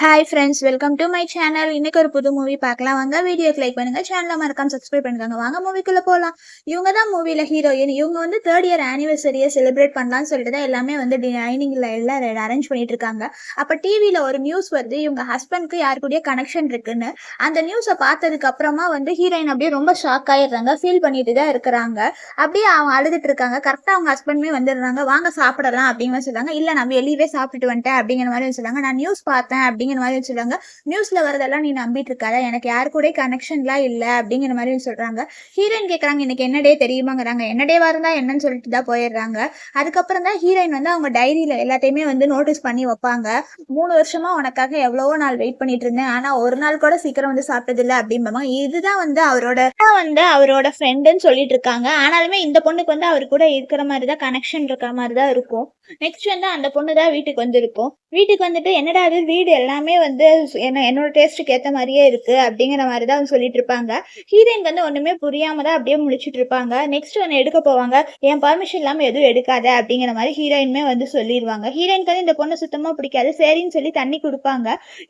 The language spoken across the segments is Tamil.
Hi friends welcome to my channel இன்னைக்கு ஒரு புது மூவி பார்க்கலாம். வாங்க வீடியோக்கு லைக் பண்ணுங்க. சேனலை மறக்காம சப்ஸ்கிரைப் பண்ணுங்க வாங்க மூவிக்குள்ள போகலாம் இவங்க தான் மூவியில் ஹீரோயின் இவங்க வந்து தேர்ட் இயர் ஆனிவர்சரியை செலிப்ரேட் பண்ணலாம்னு சொல்லிட்டு தான் எல்லாமே வந்து டைனிங்ல எல்லாம் அரேஞ்ச் பண்ணிட்டு இருக்காங்க. அப்போ டிவியில் ஒரு நியூஸ் வருது. இவங்க ஹஸ்பண்ட்க்கு யாருக்குடைய கனெக்ஷன் இருக்குன்னு. அந்த நியூஸை பார்த்ததுக்கு அப்புறமா வந்து ஹீரோயின் அப்படியே ரொம்ப ஷாக் ஆயிடுறாங்க. ஃபீல் பண்ணிட்டு தான் இருக்கிறாங்க. அப்படியே அவங்க அழுதுட்டு இருக்காங்க. கரெக்டாக அவங்க ஹஸ்பண்டுமே வந்துடுறாங்க. வாங்க சாப்பிடலாம் அப்படின்னு சொல்லுவாங்க இல்லை நான் வெளியவே சாப்பிட்டுட்டு வந்துட்டேன் அப்படிங்கிற மாதிரி சொல்லுவாங்க நான் நியூஸ் பார்த்தேன் அப்படிங்கிற மாதிரி சொல்றாங்க. நியூஸ்ல வரதெல்லாம் நீ நம்பிட்டு இருக்காத எனக்கு யாரு கூட கனெக்ஷன்லாம் இல்ல அப்படிங்கிற மாதிரி சொல்றாங்க. ஹீரோயின் கேக்குறாங்க எனக்கு என்ன டே தெரியுமாங்கிறாங்க. என்ன டேவா இருந்தா என்னன்னு சொல்லிட்டு தான் போயிடுறாங்க. அதுக்கப்புறம் தான் ஹீரோயின் வந்து அவங்க டைரியில எல்லாத்தையுமே வந்து நோட்டீஸ் பண்ணி வைப்பாங்க. மூணு வருஷமா உனக்காக எவ்வளவோ நாள் வெயிட் பண்ணிட்டு இருந்தேன். ஆனா ஒரு நாள் கூட சீக்கிரம் வந்து சாப்பிட்டது இல்ல அப்படிம்பாங்க. இதுதான் வந்து அவரோட வந்து அவரோட ஃப்ரெண்டுன்னு சொல்லிட்டு இருக்காங்க ஆனாலுமே இந்த பொண்ணுக்கு வந்து அவர் கூட இருக்கிற மாதிரி தான் கனெக்ஷன் இருக்கிற மாதிரி தான் இருக்கும். நெக்ஸ்ட் வந்து அந்த பொண்ணு தான் வீட்டுக்கு வந்திருக்கும். வீட்டுக்கு வந்துட்டு என்னடா அது வீடு எல்லாமே வந்து என்ன என்னோட டேஸ்ட்டுக்கு ஏற்ற மாதிரியே இருக்கு அப்படிங்கிற மாதிரி தான் அவங்க சொல்லிட்டு இருப்பாங்க. ஹீரோயின் வந்து ஒண்ணுமே புரியாம தான் அப்படியே முழிச்சிட்டு இருப்பாங்க. நெக்ஸ்ட் ஒன்று எடுக்க போவாங்க. என் பர்மிஷன் இல்லாமல் எதுவும் எடுக்காத அப்படிங்கிற மாதிரி ஹீரோயினுமே வந்து சொல்லிடுவாங்க. ஹீரோயினுக்கு வந்து இந்த பொண்ணு சுத்தமாக பிடிக்காது. சரின்னு சொல்லி தண்ணி கொடுப்பாங்க.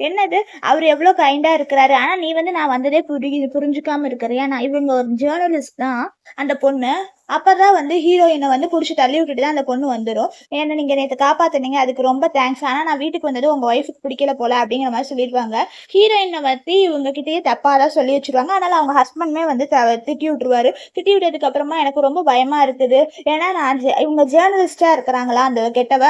என்னது? அவர் எவ்வளோ கைண்டாக இருக்கிறாரு. ஆனால் நீ வந்து நான் வந்ததே புரி புரிஞ்சுக்காம இருக்கிறியா? நான் இவங்க ஒரு ஜேர்னலிஸ்ட் தான். அந்த பொண்ணு அப்பதான் வந்து ஹீரோயினை வந்து புடிச்சு தள்ளி விட்டுட்டு தான் அந்த பொண்ணு வந்துடும் ஏன்னா நீங்க நேற்று காப்பாத்துனீங்க. அதுக்கு ரொம்ப தேங்க்ஸ் ஆனா நான் வீட்டுக்கு வந்தது உங்க ஒய்ஃபுக்கு பிடிக்கல போல அப்படிங்கிற மாதிரி சொல்லிடுவாங்க ஹீரோயினை பத்தி இவங்க கிட்டயே தப்பா தான் சொல்லி வச்சிருவாங்க. அதனால அவங்க ஹஸ்பண்டுமே வந்து த- திட்டி விட்டுருவாரு. திட்டி விட்டதுக்கு அப்புறமா எனக்கு ரொம்ப பயமா இருக்குது. ஏன்னா நான் இவங்க ஜேர்னலிஸ்டா இருக்கிறாங்களா? அந்த கெட்டவ?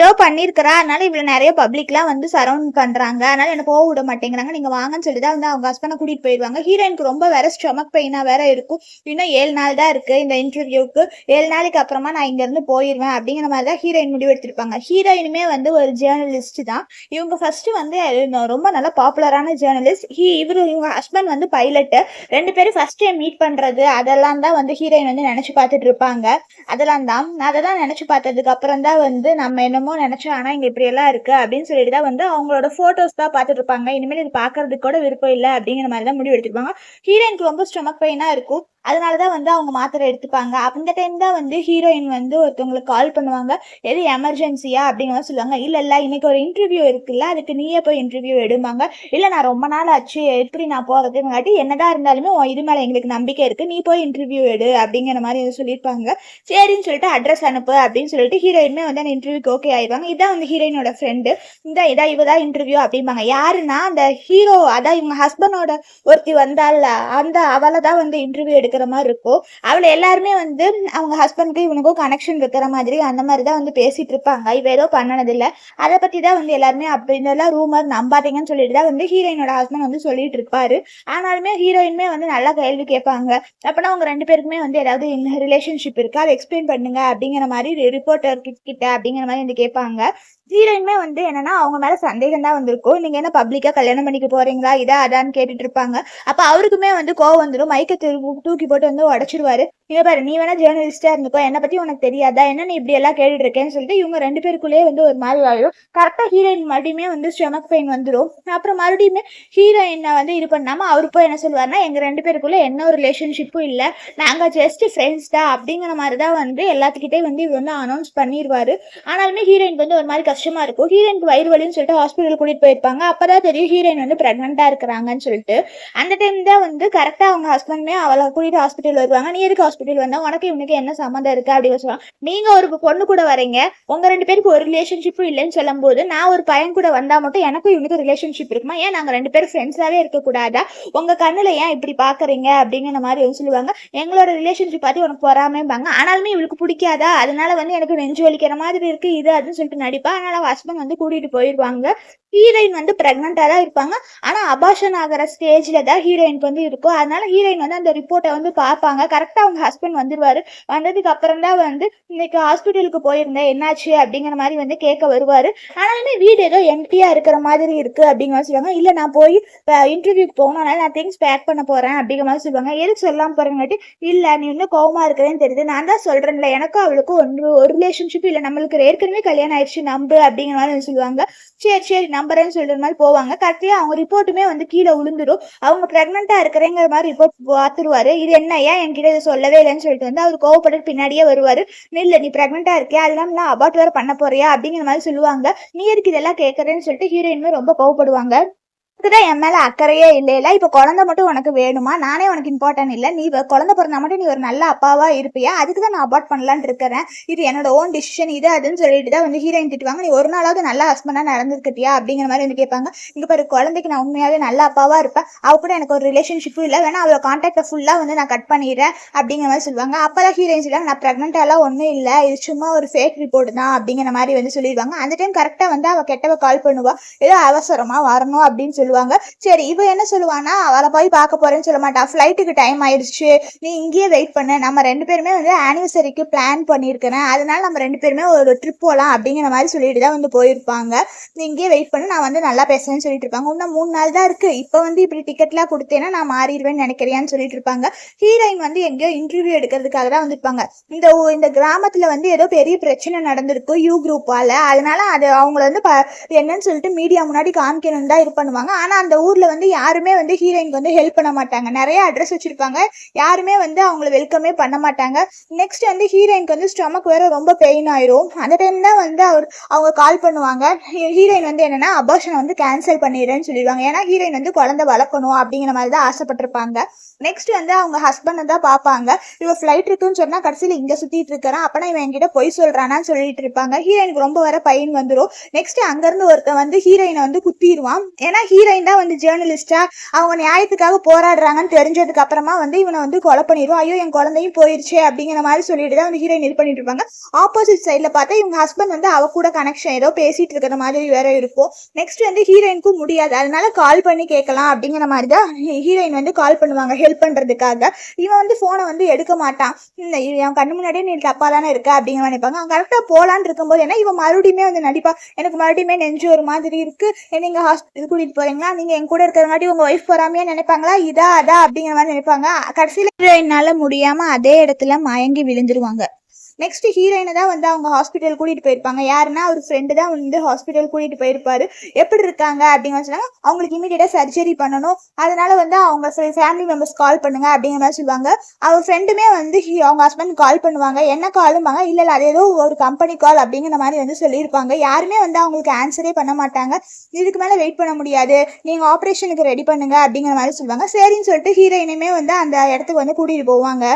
ஏதோ பண்ணிருக்கிறா அதனால இவ்வளவு நிறைய பப்ளிக்லாம் வந்து சரௌண்ட் பண்றாங்க. அதனால என்ன போக விட மாட்டேங்கிறாங்க. நீங்க வாங்கன்னு சொல்லி தான் வந்து அவங்க ஹஸ்பண்டை கூட்டிட்டு போயிடுவாங்க ஹீரோயினுக்கு ரொம்ப வேற ஸ்டொமக் பெயினா வேற இருக்கும். இன்னும் ஏழு நாள் தான் இருக்கு. இந்த இன்டர்வியூக்கு ஏழு நாளைக்கு அப்புறமா நான் இங்கேருந்து போயிடுவேன் அப்படிங்கிற மாதிரி தான் ஹீரோயின் முடிவு எடுத்திருப்பாங்க. ஹீரோயினுமே வந்து ஒரு ஜேர்னலிஸ்ட் தான். இவங்க ஃபர்ஸ்ட் வந்து ரொம்ப நல்ல பாப்புலரான ஜேர்னலிஸ்ட் ஹீ இவரு இவங்க ஹஸ்பண்ட் வந்து பைலட்டு ரெண்டு பேரும் ஃபர்ஸ்ட் டைம் மீட் பண்ணுறது அதெல்லாம் தான் வந்து ஹீரோயின் வந்து நினச்சி பார்த்துட்டு இருப்பாங்க. அதெல்லாம் தான். நான் அதை தான் நினச்சி பார்த்ததுக்கு அப்புறம் தான் வந்து நம்ம என்னமோ நினச்சோம் ஆனால் இங்கே இப்படி எல்லாம் அப்படின்னு சொல்லிட்டு தான் வந்து அவங்களோட ஃபோட்டோஸ் தான் பார்த்துட்டு இருப்பாங்க. இனிமேல் இது பார்க்கறதுக்கு கூட விருப்பம் இல்லை அப்படிங்கிற மாதிரி தான் முடிவு எடுத்துருப்பாங்க. ஹீரோயினுக்கு ரொம்ப ஸ்டொமக் பெயினாக இருக்கும். அதனால தான் வந்து அவங்க மாத்திரை எடுத்துப்பாங்க. அந்த டைம் தான் வந்து ஹீரோயின் வந்து ஒருத்தவங்களுக்கு கால் பண்ணுவாங்க. எது எமர்ஜென்சியா அப்படிங்கிற சொல்லுவாங்க. இல்லை இல்லை இன்னைக்கு ஒரு இன்டர்வியூ இருக்குல்ல அதுக்கு நீயே போய் இன்டர்வியூ எடுப்பாங்க இல்லை நான் ரொம்ப நாள் ஆச்சு எப்படி நான் போகிறதுங்காட்டி என்னதான் இருந்தாலுமே உன் இது மேலே எங்களுக்கு நம்பிக்கை இருக்குது நீ போய் இன்டர்வியூ எடு அப்படிங்கிற மாதிரி வந்து சொல்லியிருப்பாங்க. சரின்னு சொல்லிட்டு அட்ரஸ் அனுப்பு அப்படின்னு சொல்லிட்டு ஹீரோயினுமே வந்து அந்த இன்டர்வியூக்கு ஓகே ஆயிடுவாங்க. இதான் வந்து ஹீரோயினோட ஃப்ரெண்டு இந்த இதா இவதான் இன்டர்வியூ அப்படிம்பாங்க. யாருன்னா அந்த ஹீரோ அதான் இவங்க ஹஸ்பண்டோட ஒருத்தி வந்தால அந்த அவளை தான் வந்து இன்டர்வியூ இருக்கிற மாதிரி இருக்கும். அவளை எல்லாருமே வந்து அவங்க ஹஸ்பண்ட்க்கு இவனுக்கும் கனெக்ஷன் இருக்கிற மாதிரி அந்த மாதிரி தான் வந்து பேசிட்டு இருப்பாங்க. இவ ஏதோ பண்ணனதில்ல அதை பத்தி தான் வந்து எல்லாருமே அப்படி ரூமர் நம்பாதீங்கன்னு சொல்லிட்டு தான் வந்து ஹீரோயினோட ஹஸ்பண்ட் வந்து சொல்லிட்டு இருப்பாரு. ஆனாலுமே ஹீரோயினுமே வந்து நல்லா கேள்வி கேட்பாங்க. அப்பனா அவங்க ரெண்டு பேருக்குமே வந்து ஏதாவது ரிலேஷன்ஷிப் இருக்கு? அதை எக்ஸ்பிளைன் பண்ணுங்க அப்படிங்கிற மாதிரி ரிப்போர்ட்டர் கிட்ட அப்படிங்கிற மாதிரி வந்து கேட்பாங்க. ஹீரோயினுமே வந்து என்னன்னா அவங்க மேல சந்தேகம் தான் வந்திருக்கும். நீங்க என்ன பப்ளிக்கா கல்யாணம் பண்ணிக்க போறீங்களா? இதா அதான்னு கேட்டுட்டு இருப்பாங்க அப்ப அவருக்குமே வந்து கோவம் வந்துடும் மைக்க திரு தூக்கி போட்டு வந்து உடச்சிருவாரு. இங்க பாரு நீ வேணா ஜேர்னலிஸ்டா இருந்துக்கோ. என்ன பத்தி உனக்கு தெரியாதா? என்ன நீ இப்படி எல்லாம் கேட்டுட்டு இருக்கேன்னு சொல்லிட்டு இவங்க ரெண்டு பேருக்குள்ளேயே வந்து ஒரு மாதிரி ஆயிடும் கரெக்டா ஹீரோயின் மறுபடியுமே வந்து ஸ்டொமக் பெயின் வந்துடும் அப்புறம் மறுபடியுமே ஹீரோயினை வந்து இது பண்ணாம அவரு போய் என்ன சொல்லுவாருன்னா எங்க ரெண்டு பேருக்குள்ள என்ன ஒரு ரிலேஷன்ஷிப்பும் இல்ல. நாங்க ஜஸ்ட் ஃப்ரெண்ட்ஸ் தான். அப்படிங்கிற மாதிரி தான் வந்து எல்லாத்துக்கிட்டே வந்து இவர் வந்து அனௌன்ஸ் பண்ணிடுவாரு ஆனாலுமே ஹீரோயின் வந்து ஒரு மாதிரி கஷ்டமா இருக்கும். ஹீரோயினுக்கு வயிறு வலின்னு சொல்லிட்டு ஹாஸ்பிட்டல் கூட்டிட்டு போயிருப்பாங்க. அப்பதான் தெரியும் ஹீரோயின் வந்து பிரெக்னண்டா இருக்கிறாங்கன்னு சொல்லிட்டு. அந்த டைம் தான் வந்து கரெக்டா அவங்க ஹஸ்பண்டுமே அவளை கூட்டிட்டு ஹாஸ்பிட்டல் வருவாங்க. நீ எதுக்கு ஹாஸ்பிட்டல் வந்தா? உனக்கு இவனுக்கு என்ன சம்மந்தம் இருக்கு? அப்படின்னு சொல்லுவாங்க. நீங்க ஒரு பொண்ணு கூட வரீங்க. உங்க ரெண்டு பேருக்கு ஒரு ரிலேஷன்ஷிப்பும் இல்லைன்னு சொல்லும் போது நான் ஒரு பையன் கூட வந்தா மட்டும் எனக்கும் இவனுக்கு ரிலேஷன்ஷிப் இருக்குமா? ஏன் நாங்க ரெண்டு பேரும் ஃப்ரெண்ட்ஸாவே இருக்க கூடாதா? உங்க கண்ணுல ஏன் இப்படி பாக்குறீங்க? அப்படிங்கிற மாதிரி வந்து சொல்லுவாங்க. எங்களோட ரிலேஷன்ஷிப் பார்த்து உனக்கு பொறாமைம்பாங்க. ஆனாலுமே இவளுக்கு பிடிக்காதா? அதனால வந்து எனக்கு நெஞ்சு வலிக்கிற மாதிரி இருக்கு இது அதுன்னு சொல்லிட்டு நடிப்பா. அதனால ஹஸ்பண்ட் வந்து கூட்டிட்டு போயிருவாங்க. ஹீரோயின் வந்து பிரெக்னெண்டா தான் இருப்பாங்க. ஆனா அபாஷன் ஆகிற ஸ்டேஜ்ல தான் ஹீரோயினுக்கு வந்து இருக்கும். அதனால ஹீரோயின் வந்து அந்த ரிப்போர்ட்டை வந்து பார்ப்பாங்க. கரெக்டா அவங்க ஹஸ்பண்ட் வந்துருவாரு. வந்ததுக்கு அப்புறம் தான் வந்து இன்னைக்கு ஹாஸ்பிட்டலுக்கு போயிருந்தேன். என்னாச்சு? அப்படிங்கிற மாதிரி வந்து கேட்க வருவாரு. ஆனாலுமே வீடு ஏதோ எம்டியா இருக்கிற மாதிரி இருக்கு அப்படிங்கிற மாதிரி சொல்லுவாங்க. இல்ல நான் போய் இன்டர்வியூக்கு போகணும். நான் திங்ஸ் பேக் பண்ண போறேன். அப்படிங்கிற மாதிரி சொல்லுவாங்க. எதுக்கு சொல்லாம போறேங்காட்டி இல்ல நீ இன்னும் கோவமா இருக்கிறேன்னு தெரியுது. நான் தான் சொல்றேன்ல. எனக்கும் அவளுக்கும் ஒன்று ஒரு ரிலேஷன்ஷிப் இல்ல. நம்மளுக்கு ஏற்கனவே கல்யாணம் ஆயிடுச்சு. நம்பு அப்படிங்கிற மாதிரி சொல்லுவாங்க. சரி சரி நம்புறேன்னு சொல்ற மாதிரி போவாங்க. கரெக்டாக அவங்க ரிப்போர்ட்டுமே வந்து கீழே விழுந்துடும். அவங்க பிரெக்னெண்டா இருக்கிறேங்கிற மாதிரி ரிப்போர்ட் பார்த்துருவாரு. இது என்ன ஏன் என்கிட்ட இதை சொல்லவே இல்லைன்னு சொல்லிட்டு வந்து அவர் கோவப்பட்டு பின்னாடியே வருவாரு. நில்லு நீ பிரெக்னெண்டா இருக்கியா? அது நான் அபார்ட் வேற பண்ண போறியா? அப்படிங்கிற மாதிரி சொல்லுவாங்க. நீ இருக்கு இதெல்லாம் கேட்கறேன்னு சொல்லிட்டு ஹீரோயினுமே ரொம்ப கோவப்படுவாங்க. தான் என் மேல அக்கறையே இல்லையில? இப்ப குழந்தை மட்டும் உனக்கு வேணுமா? நானே உனக்கு இம்பார்ட்டன்ட் இல்ல. நீ குழந்தை பிறந்தா மட்டும் நீ ஒரு நல்ல அப்பாவா இருப்பியா? அதுக்கு தான் நான் அபார்ட் பண்ணலான்னு இருக்கிறேன். இது என்னோட ஓன் டிசிஷன் இது அதுன்னு சொல்லிட்டு தான் வந்து ஹீரோயின் திட்டுவாங்க. நீ ஒரு நாளாவது நல்ல ஹஸ்பண்டா நடந்துருக்கிட்டியா? அப்படிங்கிற மாதிரி வந்து கேட்பாங்க. இங்க பாரு குழந்தைக்கு நான் உண்மையாவே நல்ல அப்பாவா இருப்பேன். அவ கூட எனக்கு ஒரு ரிலேஷன்ஷிப்பும் இல்லை. வேணா அவளோட கான்டாக்டை ஃபுல்லா வந்து நான் கட் பண்ணிடுறேன். அப்படிங்கிற மாதிரி சொல்லுவாங்க. அப்பதான் ஹீரோயின் சொல்லுவாங்க நான் ப்ரெக்னென்ட்டாலாம் ஒன்றும் இல்லை. இது சும்மா ஒரு ஃபேக் ரிப்போர்ட் தான் அப்படிங்கிற மாதிரி வந்து சொல்லிடுவாங்க. அந்த டைம் கரெக்டாக வந்து அவ கெட்டவ கால் பண்ணுவா. ஏதோ அவசரமா வரணும் அப்படின்னு சொல்லுவாங்க. சரி இவ என்ன சொல்லுவானா அவளை போய் பார்க்க போறேன்னு சொல்ல மாட்டா. ஃப்ளைட்டுக்கு டைம் ஆயிடுச்சு. நீ இங்கேயே வெயிட் பண்ணு. நம்ம ரெண்டு பேருமே வந்து ஆனிவர்சரிக்கு பிளான் பண்ணியிருக்கிறேன் அதனால நம்ம ரெண்டு பேருமே ஒரு ட்ரிப் போகலாம் அப்படிங்கிற மாதிரி சொல்லிட்டு தான் வந்து போயிருப்பாங்க. நீ இங்கேயே வெயிட் பண்ணு. நான் வந்து நல்லா பேசுறேன்னு சொல்லிட்டு இருப்பாங்க. இன்னும் மூணு நாள் தான் இருக்கு. இப்போ வந்து இப்படி டிக்கெட்லாம் கொடுத்தேன்னா நான் மாறிடுவேன்னு நினைக்கிறியான்னு சொல்லிட்டு இருப்பாங்க. ஹீரோயின் வந்து எங்கேயோ இன்டர்வியூ எடுக்கிறதுக்காக தான் வந்திருப்பாங்க இந்த இந்த கிராமத்துல வந்து ஏதோ பெரிய பிரச்சனை நடந்திருக்கு யூ குரூப்பால அதனால அது அவங்கள வந்து ப- என்னன்னு சொல்லிட்டு மீடியா முன்னாடி காமிக்கணும் தான் இது பண்ணுவாங்க. ஆனால் அந்த ஊரில் வந்து யாருமே வந்து ஹீரோயினுக்கு வந்து ஹெல்ப் பண்ண மாட்டாங்க. நிறைய அட்ரஸ் வச்சுருப்பாங்க. யாருமே வந்து அவங்கள வெல்கமே பண்ண மாட்டாங்க. நெக்ஸ்ட் வந்து ஹீரோயின்க்கு வந்து ஸ்டொமக் வேற ரொம்ப பெயின் ஆயிரும். அந்த டைம் தான் வந்து அவர் அவங்க கால் பண்ணுவாங்க. ஹீரோயின் வந்து என்னன்னா அபார்ஷனை வந்து கேன்சல் பண்ணிடுறேன்னு சொல்லிடுவாங்க. ஏன்னா ஹீரோயின் வந்து குழந்தை வளர்க்கணும் அப்படிங்கிற மாதிரி தான் ஆசைப்பட்டிருப்பாங்க. நெக்ஸ்ட் வந்து அவங்க ஹஸ்பண்டை தான் பார்ப்பாங்க. இவன் ஃப்ளைட் இருக்குன்னு சொன்னா கடைசியில் இங்க சுத்திட்டு இருக்கிறான் அப்பனா இவன் என்கிட்ட பொய் சொல்றானான்னு சொல்லிட்டு இருப்பாங்க. ஹீரோயினுக்கு ரொம்ப வர பையன் வந்துடும் நெக்ஸ்ட் அங்கிருந்து ஒருத்தன் வந்து ஹீரோயினை வந்து குத்திடுவான். ஏன்னா ஹீரோ ஹீரோயின் தான் வந்து ஜேர்னலிஸ்டா அவங்க நியாயத்துக்காக போராடுறாங்கன்னு தெரிஞ்சதுக்கு அப்புறமா வந்து இவனை வந்து கொலை பண்ணிடுவான் ஐயோ என் குழந்தையும் போயிருச்சே அப்படிங்கிற மாதிரி சொல்லிட்டு தான் வந்து ஹீரோயின் இது பண்ணிட்டு இருப்பாங்க. ஆப்போசிட் சைட்ல பார்த்தா இவங்க ஹஸ்பண்ட் வந்து அவ கூட கனெக்ஷன் ஏதோ பேசிட்டு இருக்கிற மாதிரி வேற இருக்கும். நெக்ஸ்ட் வந்து ஹீரோயினுக்கும் முடியாது. அதனால கால் பண்ணி கேட்கலாம் அப்படிங்கிற மாதிரி தான் ஹீரோயின் வந்து கால் பண்ணுவாங்க ஹெல்ப் பண்றதுக்காக. இவன் வந்து போனை வந்து எடுக்க மாட்டான். என் கண்ணு முன்னாடியே நீ தப்பா தானே இருக்க அப்படிங்கிற நினைப்பாங்க. அவன் கரெக்டா போலான்னு இருக்கும்போது ஏன்னா இவன் மறுபடியுமே வந்து நடிப்பா. எனக்கு மறுபடியுமே நெஞ்சு ஒரு மாதிரி இருக்கு. நீங்க ஹாஸ்பிட்டல் கூட்டிட்டு போறீங்களா நீங்க என் கூட இருக்கிறங்காட்டி உங்க ஒய்ஃப் போறாமையே நினைப்பாங்களா? இதா அதா அப்படிங்கிற மாதிரி நினைப்பாங்க. கடைசியில என்னால முடியாம அதே இடத்துல மயங்கி விழுந்துருவாங்க. நெக்ஸ்ட் ஹீரோயினை தான் வந்து அவங்க ஹாஸ்பிட்டல் கூட்டிட்டு போயிருப்பாங்க. யாருன்னா அவர் ஃப்ரெண்டு தான் வந்து ஹாஸ்பிட்டல் கூட்டிட்டு போயிருப்பாரு. எப்படி இருக்காங்க அப்படின்னு சொன்னாங்க. அவங்களுக்கு இமீடியட்டா சர்ஜரி பண்ணணும். அதனால வந்து அவங்க ஃபேமிலி மெம்பர்ஸ் கால் பண்ணுங்க அப்படிங்கிற மாதிரி சொல்லுவாங்க. அவர் ஃப்ரெண்டுமே வந்து அவங்க ஹஸ்பண்ட் கால் பண்ணுவாங்க. என்ன காலும்பாங்க இல்ல இல்ல அது ஏதோ ஒரு கம்பெனி கால் அப்படிங்கிற மாதிரி வந்து சொல்லியிருப்பாங்க. யாருமே வந்து அவங்களுக்கு ஆன்சரே பண்ண மாட்டாங்க. இதுக்கு மேல வெயிட் பண்ண முடியாது. நீங்க ஆப்ரேஷனுக்கு ரெடி பண்ணுங்க அப்படிங்கிற மாதிரி சொல்லுவாங்க. சரின்னு சொல்லிட்டு ஹீரோயினுமே வந்து அந்த இடத்துக்கு வந்து கூட்டிட்டு போவாங்க.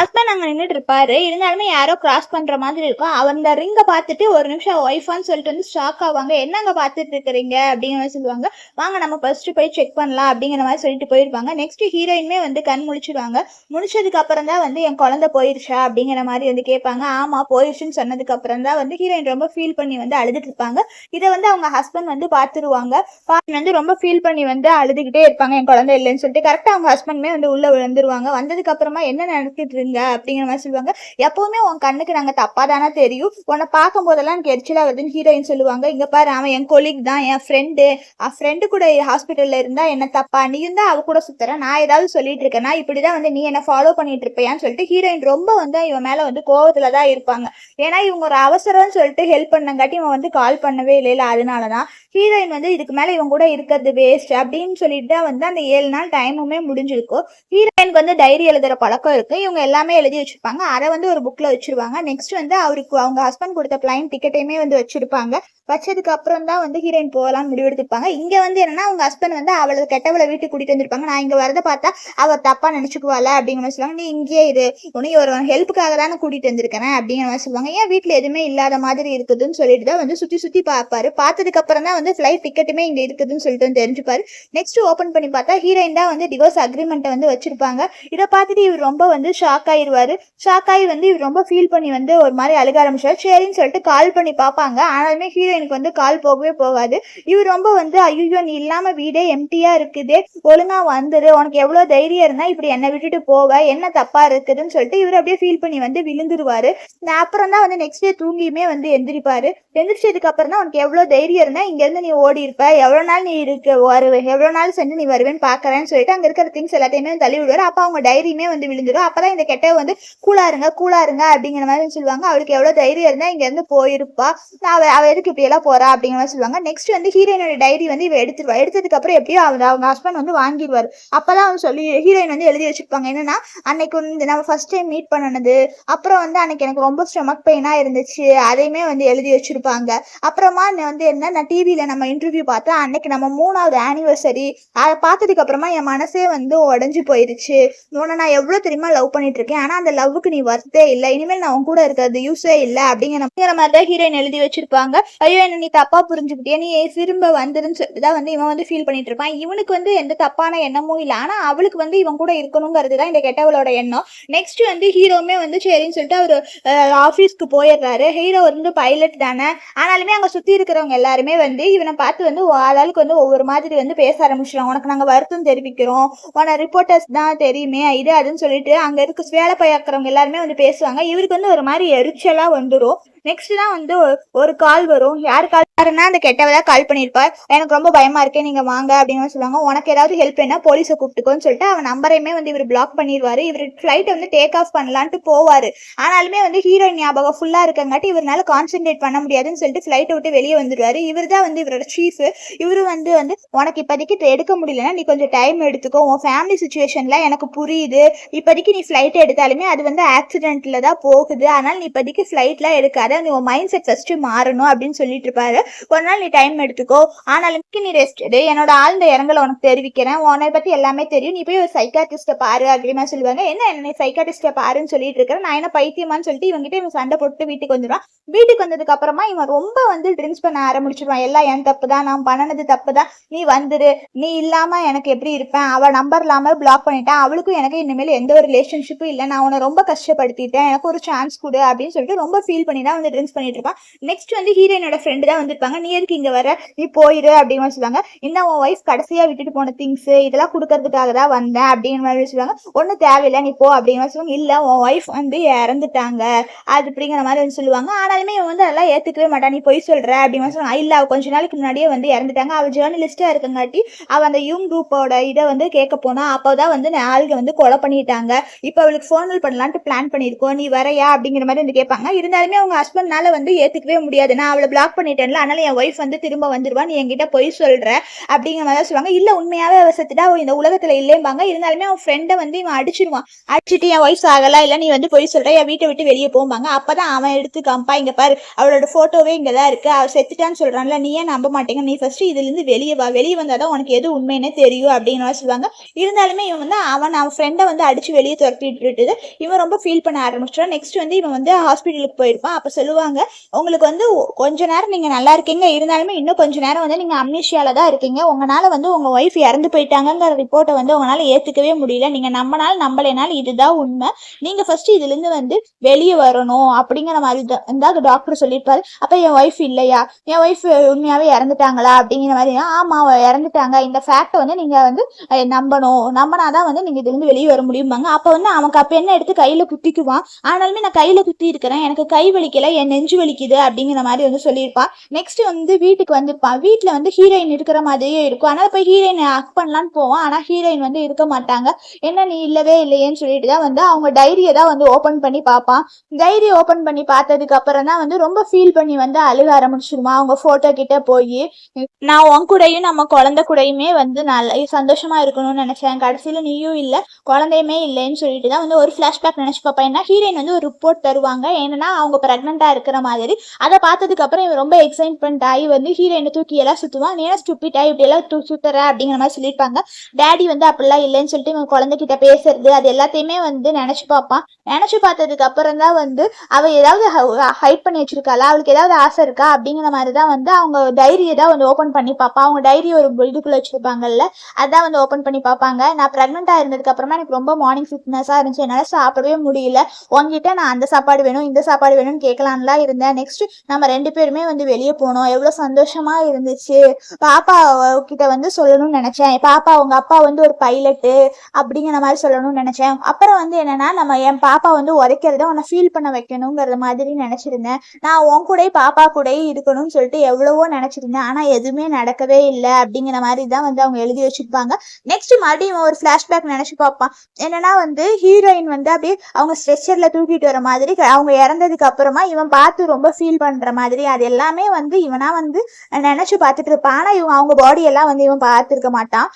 ஹஸ்பண்ட் அங்கே நின்றுட்டு இருப்பாரு. இருந்தாலுமே யாரோ கிராஸ் பண்ணுற மாதிரி இருக்கும். அவர் அந்த ரிங்கை பார்த்துட்டு ஒரு நிமிஷம் ஒய்ஃபான்னு சொல்லிட்டு வந்து ஷாக் ஆவாங்க. என்னங்க பார்த்துட்டு இருக்கிறீங்க? அப்படிங்கிற மாதிரி சொல்லுவாங்க. வாங்க நம்ம ஃபர்ஸ்ட் போய் செக் பண்ணலாம் அப்படிங்கிற மாதிரி சொல்லிட்டு போயிருப்பாங்க. நெக்ஸ்ட் ஹீரோயினுமே வந்து கண் முழிச்சிடுவாங்க முடிச்சதுக்கு அப்புறம் தான் வந்து என் குழந்தை போயிருச்சா? அப்படிங்கிற மாதிரி வந்து கேட்பாங்க. ஆமாம் போயிருச்சுன்னு சொன்னதுக்கு அப்புறம் தான் வந்து ஹீரோயின் ரொம்ப ஃபீல் பண்ணி வந்து அழுதுட்டு இருப்பாங்க. இதை வந்து அவங்க ஹஸ்பண்ட் வந்து பார்த்துருவாங்க. பார்த்து வந்து ரொம்ப ஃபீல் பண்ணி வந்து அழுதுகிட்டே இருப்பாங்க. என் குழந்தை இல்லைன்னு சொல்லிட்டு. கரெக்டாக அவங்க ஹஸ்பண்டுமே வந்து உள்ளே விழுந்துருவாங்க. வந்ததுக்கு அப்புறமா என்ன நடத்திட்டு இருங்க அப்படிங்கிற மாதிரி சொல்லுவாங்க. எப்பவுமே உன் கண்ணுக்கு நாங்க தப்பா தானே தெரியும். உன்னை பார்க்கும் போதெல்லாம் எனக்கு எரிச்சலா வருதுன்னு ஹீரோயின் சொல்லுவாங்க. இங்க பாரு அவன் என் கொலீக் தான் என் ஃப்ரெண்டு அவன் ஃப்ரெண்டு கூட ஹாஸ்பிட்டல்ல இருந்தா என்ன தப்பா? நீ இருந்தா அவ கூட சுத்துற. நான் ஏதாவது சொல்லிட்டு இருக்கேன்னா இப்படிதான் வந்து நீ என்ன ஃபாலோ பண்ணிட்டு இருப்பியான்னு சொல்லிட்டு ஹீரோயின் ரொம்ப வந்து இவன் மேல வந்து கோவத்தில் தான் இருப்பாங்க. ஏன்னா இவங்க ஒரு அவசரம்னு சொல்லிட்டு ஹெல்ப் பண்ணங்காட்டி இவன் வந்து கால் பண்ணவே இல்லைல அதனாலதான் ஹீரோயின் வந்து இதுக்கு மேல இவன் கூட இருக்கிறது வேஸ்ட் அப்படின்னு சொல்லிட்டு வந்து அந்த ஏழு நாள் டைமுமே முடிஞ்சிருக்கும். ஹீரோயினுக்கு வந்து டைரி எழுதுற பழக்கம் இருக்கு. இவங்க எல்லாமே எழுதி வச்சிருப்பாங்க. அதை வந்து ஒரு புக்ல வச்சிருவாங்க. நெக்ஸ்ட் வந்து அவருக்கு அவங்க ஹஸ்பண்ட் கொடுத்த பிளைன் டிக்கெட்டையுமே வந்து வச்சிருப்பாங்க. வச்சதுக்கு அப்புறம் தான் வந்து ஹீரோயின் போகலாம்னு முடிவெடுத்திருப்பாங்க இங்க வந்து என்னன்னா அவங்க ஹஸ்பண்ட் வந்து அவளை கெட்டவளை வீட்டுக்கு கூட்டிட்டு வந்திருப்பாங்க. நான் இங்க வரதை பார்த்தா அவர் தப்பா நினைச்சுக்குவாள் அப்படிங்கிற மாதிரி சொல்லுவாங்க. நீ இங்கேயே இது உனக்கு ஒரு ஹெல்ப்புக்காக தானே கூட்டிட்டு வந்திருக்கேன் அப்படிங்கிற மாதிரி சொல்லுவாங்க. ஏன் வீட்டுல எதுவுமே இல்லாத மாதிரி இருக்குதுன்னு சொல்லிட்டு தான் வந்து சுத்தி சுத்தி பார்ப்பாரு. பார்த்ததுக்கு அப்புறம் தான் வந்து ஃபிளைட் டிக்கெட்டுமே இங்க இருக்குதுன்னு சொல்லிட்டு வந்து தெரிஞ்சுப்பாரு. நெக்ஸ்ட் ஓபன் பண்ணி பார்த்தா ஹீரோயின் தான் வந்து டிவோர்ஸ் அக்ரிமெண்ட்டை வந்து வச்சிருப்பாங்க. இதை பார்த்துட்டு இவர் ரொம்ப வந்து ஷாக் ஆயிடுவாரு ஷாக் ஆகி வந்து இவர் ரொம்ப ஃபீல் பண்ணி வந்து ஒரு மாதிரி அழுக ஆரம்பிச்சார். சரின்னு சொல்லிட்டு கால் பண்ணி பார்ப்பாங்க. ஆனாலுமே ஹீரோயினுக்கு வந்து கால் போகவே போகாது. இவர் ரொம்ப வந்து ஐயோ நீ இல்லாம வீடே எம்டியா இருக்குது. ஒழுங்கா வந்துரு. உனக்கு எவ்வளவு தைரியம் இருந்தா இப்படி என்னை விட்டுட்டு போவ. என்ன தப்பா இருக்குதுன்னு சொல்லிட்டு இவர் அப்படியே ஃபீல் பண்ணி வந்து விழுந்துருவாரு. நான் அப்புறம் தான் வந்து நெக்ஸ்ட் டே தூங்கியுமே வந்து எந்திரிப்பாரு. எந்திரிச்சதுக்கு அப்புறம் தான் உனக்கு எவ்வளவு தைரியம் இருந்தா இங்க இருந்து நீ ஓடி இருப்ப. எவ்வளவு நாள் நீ இருக்க வருவ. எவ்வளவு நாள் சென்று நீ வருவேன்னு பாக்குறேன்னு சொல்லிட்டு அங்க இருக்கிற திங்ஸ் எல்லாத்தையுமே தள்ளி விடுவாரு. அப்ப அவங்க டைரியுமே வந்து விழுந்துடும் அப்பதான் இந்த கெட்ட வந்து கூலா இருங்க கூலா இருங்க அப்படிங்கிற மாதிரி சொல்லுவாங்க. அவளுக்கு எவ்வளோ தைரியம் இருந்தால் இங்கேருந்து போயிருப்பா. நான் அவள் எதுக்கு இப்படியெல்லாம் போறா? அப்படிங்கிற மாதிரி சொல்லுவாங்க. நெக்ஸ்ட் வந்து ஹீரோயினோட டைரி வந்து இவ எடுத்துருவா. எடுத்ததுக்கப்புறம் எப்படியோ அவங்க அவங்க ஹஸ்பண்ட் வந்து வாங்கிடுவாரு. அப்பதான் அவங்க சொல்லி ஹீரோயின் வந்து எழுதி வச்சிருப்பாங்க. என்னன்னா அன்னைக்கு வந்து நம்ம ஃபர்ஸ்ட் டைம் மீட் பண்ணனது. அப்புறம் வந்து அன்னைக்கு எனக்கு ரொம்ப ஸ்டொமக் பெயினாக இருந்துச்சு. அதையுமே வந்து எழுதி வச்சிருப்பாங்க. அப்புறமா வந்து என்ன நான் டிவியில் நம்ம இன்டர்வியூ பார்த்தேன் அன்னைக்கு நம்ம மூணாவது ஆனிவர்சரி அதை பார்த்ததுக்கு அப்புறமா என் மனசே வந்து உடஞ்சி போயிருச்சு. உன்னை நான் எவ்வளோ தெரியுமா லவ் பண்ணிட்டு இருக்கேன் ஆனா அந்த லவ்வுக்கு நீ வர்த்தே இல்லை. இனிமேல் நான் உன் கூட இருக்கிறது யூஸே இல்லை அப்படிங்கிற அப்படிங்கிற மாதிரி தான் ஹீரோயின் எழுதி வச்சிருப்பாங்க. ஐயோ என்ன நீ தப்பா புரிஞ்சுக்கிட்டியா? நீ திரும்ப வந்துருன்னு சொல்லிட்டு தான் வந்து இவன் வந்து ஃபீல் பண்ணிட்டு இருப்பான். இவனுக்கு வந்து எந்த தப்பான எண்ணமும் இல்லை. ஆனா அவளுக்கு வந்து இவன் கூட இருக்கணுங்கிறது தான் இந்த கெட்டவளோட எண்ணம். நெக்ஸ்ட் வந்து ஹீரோவுமே வந்து சரின்னு சொல்லிட்டு அவர் ஆஃபீஸ்க்கு போயிடுறாரு. ஹீரோ வந்து பைலட் தானே. ஆனாலுமே அங்கே சுற்றி இருக்கிறவங்க எல்லாருமே வந்து இவனை பார்த்து வந்து ஆளாளுக்கு வந்து ஒவ்வொரு மாதிரி வந்து பேச ஆரம்பிச்சிடும் உனக்கு நாங்கள் வருத்தம் தெரிவிக்கிறோம். உன ரிப்போர்ட்டர்ஸ் தான் தெரியுமே இது அதுன்னு சொல்லிட்டு அங்கே இருக்க வேலை பார்க்குறவங்க எல்லாருமே வந்து பேசுவாங்க. இவருக்கு வந்து ஒரு மாதிரி எரிச்சலாக வந்துடும் நெக்ஸ்ட் தான் வந்து ஒரு- கால் வரும். யார் கால் யாருன்னா அந்த கெட்டவதான் கால் பண்ணியிருப்பார். எனக்கு ரொம்ப பயமா இருக்கு. நீங்க வாங்க அப்படின்னு சொல்லுவாங்க. உனக்கு ஏதாவது ஹெல்ப் வேணா போலீஸை கூப்பிட்டுக்கோன்னு சொல்லிட்டு அவன் நம்பரையுமே வந்து இவர் பிளாக் பண்ணிடுவாரு இவர் ஃபிளைட்டை வந்து டேக் ஆஃப் பண்ணலான்ட்டு போவாரு. ஆனாலுமே வந்து ஹீரோயின் ஞாபகம் ஃபுல்லா இருக்கங்காட்டி இவரால் கான்சென்ட்ரேட் பண்ண முடியாதுன்னு சொல்லிட்டு ஃபிளைட்டை விட்டு வெளியே வந்துடுவாரு இவர் தான் வந்து இவரோட சீஃப் இவரு வந்து வந்து உனக்கு இப்போதைக்கு எடுக்க முடியலன்னா நீ கொஞ்சம் டைம் எடுத்துக்கோ. உன் ஃபேமிலி சுச்சுவேஷன்ல எனக்கு புரியுது. இப்போதைக்கு நீ ஃப்ளைட் எடுத்தாலுமே அது வந்து ஆக்சிடென்ட்ல தான் போகுது. அதனால நீ இப்போதைக்கு ஃப்ளைட்லாம் எடுக்காத. நீ உன் மைண்ட் செட் ஃபர்ஸ்ட் மாறணும் அப்படின்னு சொல்லிட்டு இருப்பாரு. ஒரு நாள் நீ டைம் எடுத்துக்கோ. ஆனாலும் நீ ரெஸ்ட் எடு. என்னோட ஆழ்ந்த இறங்கலை உனக்கு தெரிவிக்கிறேன். உன்னை பத்தி எல்லாமே தெரியும். நீ போய் ஒரு சைக்காட்டிஸ்ட்டை பாரு அப்படின்னு சொல்லுவாங்க. என்ன என்ன சைக்காட்டிஸ்ட்டை பாருன்னு சொல்லிட்டு இருக்கிறேன் நான் என்ன பைத்தியமான்னு சொல்லிட்டு இவங்கிட்ட இவன் சண்டை போட்டு வீட்டுக்கு வந்துடுவான் வீட்டுக்கு வந்ததுக்கு அப்புறமா இவன் ரொம்ப வந்து ட்ரிங்க்ஸ் பண்ண ஆரம்பிச்சிருவான். எல்லாம் என் தப்பு தான் நான் பண்ணனது தப்பு தான் நீ வந்துரு. நீ இல்லாம எனக்கு எப்படி இருப்பேன்? அவ நம்பர் இல்லாம பிளாக் பண்ணிட்டேன். அவளுக்கும் எனக்கு இனிமேல் எந்த ஒரு ரிலேஷன்ஷிப்பும் இல்லை. நான் உன்னை ரொம்ப கஷ்டப்படுத்திட்டேன். எனக்கு ஒரு சான்ஸ் கொடு அப்படின்னு சொல்லிட்டு ரொம்ப ஃபீல் பண்ணி தான் வந்து ட்ரிங்க்ஸ் பண்ணிட்டு இருப்பான் நெக்ஸ்ட் வந்து ஹீரோயினோட ஃப்ரெண்டு தான் வந்திருப்பாங்க. நீ எதுக்கு இங்க வர? நீ போயிரு அப்படின்னு சொல்லுவாங்க. என்ன உன் ஒய்ஃப் கடைசியா விட்டுட்டு போன திங்ஸ் இதெல்லாம் கொடுக்கறதுக்காக தான் வந்தேன் அப்படின்னு மாதிரி சொல்லுவாங்க. ஒன்றும் தேவையில்லை நீ போ அப்படின்னு சொல்லுவாங்க. இல்லை உன் ஒய்ஃப் வந்து இறந்துட்டாங்க. அது அப்படிங்கிற மாதிரி வந்து சொல்லுவாங்க. ஆனாலுமே இவன் வந்து அதெல்லாம் ஏத்துக்கவே மாட்டான். நீ பொய் சொல்ற அப்படின்னு சொல்லுவாங்க. இல்ல அவ கொஞ்ச நாளைக்கு முன்னாடியே வந்து இறந்துட்டாங்க. அவள் ஜேர்னலிஸ்டா இருக்கங்காட்டி அவ அந்த யூங் குரூப்போட இதை வந்து கேட்க போனா அப்போதான் வந்து ஆளுங்க வந்து கொலை பண்ணிட்டாங்க. இப்போ அவளுக்கு ஃபோன் பண்ணலான்ட்டு பிளான் பண்ணியிருக்கோம். நீ வரையா அப்படிங்கிற மாதிரி வந்து கேட்பாங்க. இருந்தாலுமே அவங்க ஹஸ்பண்ட்னால வந்து ஏத்துக்கவே முடியாது. நான் அவளை பிளாக் பண்ணிட்டேன்ல அதனால என் ஒய்ஃப் வந்து திரும்ப வந்துருவா நீ என்கிட்ட பொய் சொல்ற அப்படிங்கிற மாதிரி சொல்லுவாங்க. இல்ல உண்மையாவே அவ செத்துட்டா இந்த உலகத்துல இல்லைம்பாங்க. இருந்தாலுமே அவன் ஃப்ரெண்டை வந்து இவன் அடிச்சிருவான். அடிச்சுட்டு என் ஒய்ஃப் ஆகலாம் இல்ல நீ வந்து பொய் சொல்ற என் வீட்டை விட்டு வெளியே போம்பாங்க. அப்பதான் அவன் எடுத்து காம்பா இங்க பாரு அவளோட போட்டோவே இங்கதான் இருக்கு. அவ செத்துட்டான்னு சொல்றான்ல நீ ஏன் நம்ப மாட்டேங்க? நீ ஃபர்ஸ்ட் இதுல இருந்து வெளியே வா. வெளியே வந்தாதான் உனக்கு எது உண்மைன்னு தெரியும் அப்படிங்கிற சொல்லுவாங்க. இருந்தாலுமே இவன் வந்து அவன் அவன் ஃப்ரெண்டை வந்து அடிச்சு வெளியே துரத்திட்டு இவன் ரொம்ப ஃபீல் பண்ண ஆரம்பிச்சிட்டான். நெக்ஸ்ட் வந்து இவன் வந்து ஹாஸ்பிட்டலுக்கு போயிருப்பான். அப்ப சொல்லுவாங்க. உங்களுக்கு வந்து கொஞ்ச நேரம் நீங்க நல்லா இருக்கீங்க. இருந்தாலுமே இன்னும் கொஞ்ச நேரம் வந்து நீங்க அம்னிஷியால தான் இருக்கீங்க. உங்களால வந்து உங்க ஒய்ஃப் இறந்து போயிட்டாங்கங்கிற ரிப்போர்ட்டை வந்து உங்களால ஏத்துக்கவே முடியல. நீங்க நம்பினாலும் நம்பலைனாலும் இதுதான் உண்மை. நீங்க ஃபர்ஸ்ட் இதுல இருந்து வந்து வெளியே வரணும் அப்படிங்கிற மாதிரி தான் இருந்தா டாக்டர் சொல்லியிருப்பாரு. அப்ப என் ஒய்ஃப் இல்லையா? என் ஒய்ஃப் உண்மையாவே இறந்துட்டாங்களா? அப்படிங்கிற மாதிரி. ஆமா இறந்துட்டாங்க. இந்த ஃபேக்டை வந்து நீங்க வந்து நம்பணும். நம்பினாதான் வந்து நீங்க இதுல இருந்து வெளியே வர முடியுமாங்க அப்ப வந்து அவனுக்கு அப்ப என்ன எடுத்து கையில குத்திக்குவான். ஆனாலுமே நான் கையில குத்தி இருக்கிறேன். எனக்கு கை வலிக்கல. என் நெஞ்சு வலிக்குது அப்படிங்கிற மாதிரி வந்து சொல்லியிருப்பான் நெக்ஸ்ட் வந்து வீட்டுக்கு வந்திருப்பான் வீட்டில் வந்து ஹீரோயின் இருக்கிற மாதிரியே இருக்கும். ஆனால் போய் ஹீரோயின் அக் பண்ணலான்னு போவான். ஆனா ஹீரோயின் வந்து இருக்க மாட்டாங்க. என்ன நீ இல்லவே இல்லையேன்னு சொல்லிட்டு தான் வந்து அவங்க டைரியை தான் வந்து ஓப்பன் பண்ணி பார்ப்பான். டைரி ஓப்பன் பண்ணி பார்த்ததுக்கு அப்புறம் தான் வந்து ரொம்ப ஃபீல் பண்ணி வந்து அழுக ஆரம்பிச்சிருமா அவங்க போட்டோ கிட்ட போய் நான் உன் கூடயும் நம்ம குழந்தை கூடயுமே வந்து நல்ல சந்தோஷமா இருக்கணும்னு நினைச்சேன். கடைசியில நீயும் இல்ல குழந்தையுமே இல்லைன்னு சொல்லிட்டு தான் வந்து ஒரு ஃபிளாஷ்பேக் நினைச்சு பார்ப்பேன். ஏன்னா ஹீரோயின் வந்து ஒரு ரிப்போர்ட் தருவாங்க. ஏன்னா அவங்க பிரெக்னெண்டா இருக்கிற மாதிரி. அதை பார்த்ததுக்கப்புறம் இவன் ரொம்ப எக்ஸைட்மெண்ட் ஆகி வந்து ஹீரோயினை தூக்கி எல்லாம் சுற்றுவான் நீ ஸ்டூப்பிட்டா இப்படி எல்லாம் தூ சுத்துற? அப்படிங்கிற மாதிரி சொல்லியிருப்பாங்க. டேடி வந்து அப்படிலாம் இல்லைன்னு சொல்லிட்டு இவன் குழந்தைகிட்ட பேசுறது அது எல்லாத்தையுமே வந்து நினச்சி பார்ப்பான். நினச்சி பார்த்ததுக்கு அப்புறம் தான் வந்து அவள் ஏதாவது ஹைட் பண்ணி வச்சிருக்காளா? அவளுக்கு ஏதாவது ஆசை இருக்கா? அப்படிங்கிற மாதிரி தான் வந்து அவங்க டைரியை தான் வந்து ஓப்பன் பண்ணி பார்ப்பா அவங்க டைரி ஒரு இதுக்குள்ளே வச்சிருப்பாங்கல்ல அதான் வந்து ஓப்பன் பண்ணி பார்ப்பாங்க. நான் ப்ரெக்னெண்டா இருந்ததுக்கு அப்புறமா எனக்கு ரொம்ப மார்னிங் ஃபிட்னஸாக இருந்துச்சு. என்னால் சாப்பிடவே முடியல. உங்ககிட்ட நான் அந்த சாப்பாடு வேணும் இந்த சாப்பாடு வேணும்னு கேட்கலாம் பேசலான்லாம் இருந்தேன். நெக்ஸ்ட் நம்ம ரெண்டு பேருமே வந்து வெளியே போனோம். எவ்வளோ சந்தோஷமா இருந்துச்சு. பாப்பா கிட்ட வந்து சொல்லணும்னு நினைச்சேன். பாப்பா உங்க அப்பா வந்து ஒரு பைலட்டு அப்படிங்கிற மாதிரி சொல்லணும்னு நினைச்சேன். அப்புறம் வந்து என்னன்னா நம்ம என் பாப்பா வந்து உரைக்கிறத உன்னை ஃபீல் பண்ண வைக்கணுங்கிறத மாதிரி நினைச்சிருந்தேன். நான் உன் கூடயே பாப்பா கூடயே இருக்கணும்னு சொல்லிட்டு எவ்வளவோ நினைச்சிருந்தேன். ஆனா எதுவுமே நடக்கவே இல்லை அப்படிங்கிற மாதிரி தான் வந்து அவங்க எழுதி வச்சிருப்பாங்க. நெக்ஸ்ட் மறுபடியும் ஒரு ஃபிளாஷ்பேக் நினைச்சு பார்ப்பான் என்னன்னா வந்து ஹீரோயின் வந்து அப்படியே அவங்க ஸ்ட்ரெச்சர்ல தூக்கிட்டு வர மாதிரி அவங்க இறந்ததுக்கு அப்புறமா இவன் பார்த்து ரொம்ப ஃபீல் பண்ற மாதிரி அது எல்லாமே வந்து இவனா வந்து நினைச்சு பார்த்துட்டு இருப்பான். ஆனா இவன் அவங்க பாடி எல்லாம் வந்து இவன் பார்த்துருக்க மாட்டான்.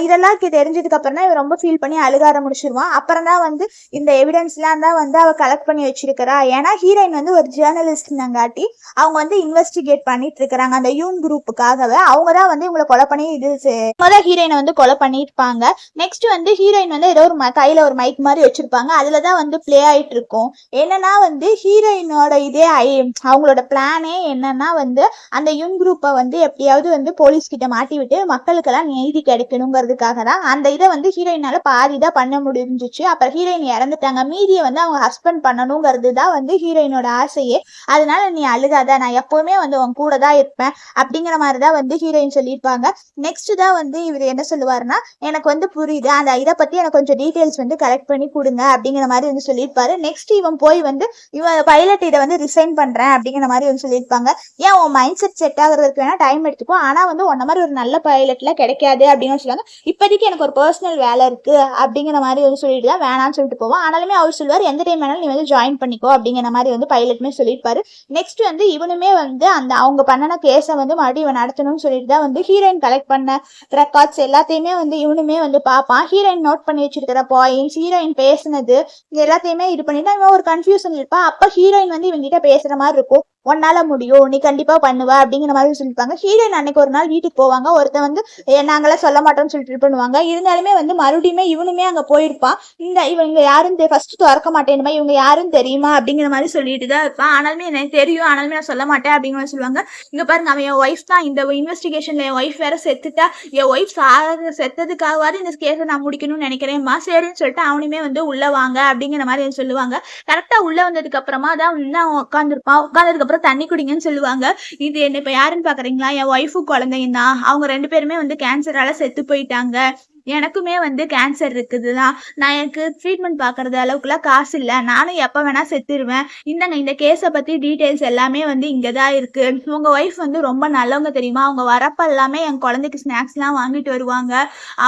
இதெல்லாம் தெரிஞ்சதுக்கு அப்புறம் தான் இவன் ரொம்ப ஃபீல் பண்ணி அழுக ஆரம்பிச்சிருவான். அப்புறம் தான் வந்து இந்த எவிடன்ஸ்லாம் தான் வந்து அவ கலெக்ட் பண்ணி வச்சிருக்கிறா. ஏன்னா ஹீரோயின் வந்து ஒரு ஜேர்னலிஸ்ட்னங்காட்டி அவங்க வந்து இன்வெஸ்டிகேட் பண்ணிட்டு இருக்கிறாங்க. அந்த யூன் குரூப்புக்காகவே அவங்க தான் வந்து இவங்களை கொலை பண்ணி இது செ- முதல்ல ஹீரோயினை வந்து கொலை பண்ணியிருப்பாங்க. நெக்ஸ்ட் வந்து ஹீரோயின் வந்து ஏதோ ஒரு ம- கையில ஒரு மைக் மாதிரி வச்சிருப்பாங்க. அதுல தான் வந்து ப்ளே ஆயிட்டு இருக்கும். என்னன்னா வந்து ஹீரோயினோட இதே ஐ- அவங்களோட பிளானே என்னன்னா வந்து அந்த யுன் குரூப்பை வந்து எப்படியாவது வந்து போலீஸ் கிட்ட மாட்டி விட்டு மக்களுக்கெல்லாம் நீதி கிடைக்கணுங்கிறதுக்காக தான் அந்த இதை வந்து ஹீரோயினால பாதி தான் பண்ண முடிஞ்சிச்சு. அப்புறம் ஹீரோயின் இறந்துட்டாங்க. மீதியை வந்து அவங்க ஹஸ்பண்ட் பண்ணணுங்கிறது தான் வந்து ஹீரோயினோட ஆசையே. அதனால நீ அழுகாத நான் எப்பவுமே வந்து உன் கூட தான் இருப்பேன் அப்படிங்கிற மாதிரி தான் வந்து ஹீரோயின் சொல்லியிருப்பாங்க. நெக்ஸ்ட் தான் வந்து இவர் என்ன சொல்லுவாருன்னா எனக்கு வந்து புரியுது. அந்த இதை பத்தி எனக்கு கொஞ்சம் டீட்டெயில்ஸ் வந்து கலெக்ட் பண்ணி கொடுங்க அப்படிங்கிற மாதிரி வந்து சொல்லியிருப்பாரு. நெக்ஸ்ட் இவன் போய் வந்து இவன் பைலட் இதை வந்து ரிசைன் பண்றேன் அப்படிங்கிற மாதிரி வந்து சொல்லியிருப்பாங்க. ஏன் உன் மைண்ட் செட் செட் ஆகுறதுக்கு வேணா டைம் எடுத்துக்கும் ஆனா வந்து உன்ன மாதிரி ஒரு நல்ல பைலட்ல கிடைக்காது அப்படின்னு சொல்லுவாங்க. இப்போதைக்கு எனக்கு ஒரு பர்சனல் வேலை இருக்கு அப்படிங்கிற மாதிரி வந்து சொல்லிட்டு தான் வேணாம்னு சொல்லிட்டு போவோம் ஆனாலுமே அவர் சொல்லுவார் எந்த டைம் வேணாலும் நீ வந்து ஜாயின் பண்ணிக்கோ அப்படிங்கிற மாதிரி வந்து பைலட்டுமே சொல்லியிருப்பாரு. நெக்ஸ்ட் வந்து இவனுமே வந்து அந்த அவங்க பண்ணின கேஸை வந்து மறுபடியும் இவன் நடத்தணும்னு சொல்லிட்டு தான் வந்து ஹீரோயின் கலெக்ட் பண்ண ரெக்கார்ட்ஸ் எல்லாத்தையுமே வந்து இவனுமே வந்து பார்ப்பான். ஹீரோயின் நோட் பண்ணி வச்சிருக்கிற பாயிண்ட்ஸ் ஹீரோயின் பேசுனது இது எல்லாத்தையுமே இது பண்ணிட்டு இவன் ஒரு கன்ஃபியூஷன் இருப்பான். அப்போ ஹீரோயின் வந்து இவங்கிட்ட பேசுற மாதிரி இருக்கும். உன்னால முடியும் நீ கண்டிப்பா பண்ணுவ அப்படிங்கிற மாதிரி சொல்லியிருப்பாங்க ஹீரோயின் அன்னைக்கு ஒரு நாள் வீட்டுக்கு போவாங்க. ஒருத்தன் வந்து நாங்களாம் சொல்ல மாட்டோம்னு சொல்லிட்டு பண்ணுவாங்க. இருந்தாலுமே வந்து மறுபடியுமே இவனுமே அங்க போயிருப்பான். இந்த இவங்க யாரும் ஃபர்ஸ்ட் திறக்க மாட்டேனுமா இவங்க யாரும் தெரியுமா? அப்படிங்கிற மாதிரி சொல்லிட்டு தான் இருப்பான். ஆனாலுமே எனக்கு தெரியும். ஆனாலுமே நான் சொல்ல மாட்டேன் அப்படிங்கிற மாதிரி சொல்லுவாங்க. இங்க பாருங்க அவன் என் ஒய்ஃப் தான். இந்த இன்வெஸ்டிகேஷன்ல என் ஒய்ஃப் வேற செத்துட்டா என் ஒய்ஃப் சாக செத்ததுக்காகவாது இந்த கேஸை நான் முடிக்கணும்னு நினைக்கிறேன்மா. சரின்னு சொல்லிட்டு அவனுமே வந்து உள்ள வாங்க அப்படிங்கிற மாதிரி சொல்லுவாங்க. கரெக்டா உள்ள வந்ததுக்கு அப்புறமா தான் உட்காந்துருப்பான் உட்காந்ததுக்கு அப்புறம் தண்ணி குடிங்கன்னு சொல்லுவாங்க. இது என்ன இப்ப யாருன்னு பாக்குறீங்களா? என் ஒய்ஃபு குழந்தைங்க தான். அவங்க ரெண்டு பேருமே வந்து கேன்சரால செத்து போயிட்டாங்க. எனக்குமே வந்து கேன்சர் இருக்குது தான் நான் எனக்கு ட்ரீட்மெண்ட் பார்க்கறது அளவுக்குலாம் காசு இல்லை. நானும் எப்போ வேணால் செத்துருவேன். இந்தாங்க இந்த கேஸை பற்றி டீட்டெயில்ஸ் எல்லாமே வந்து இங்கே தான் இருக்குது உங்கள் ஒய்ஃப் வந்து ரொம்ப நல்லவங்க தெரியுமா? அவங்க வரப்ப எல்லாமே என் குழந்தைக்கு ஸ்நாக்ஸ்லாம் வாங்கிட்டு வருவாங்க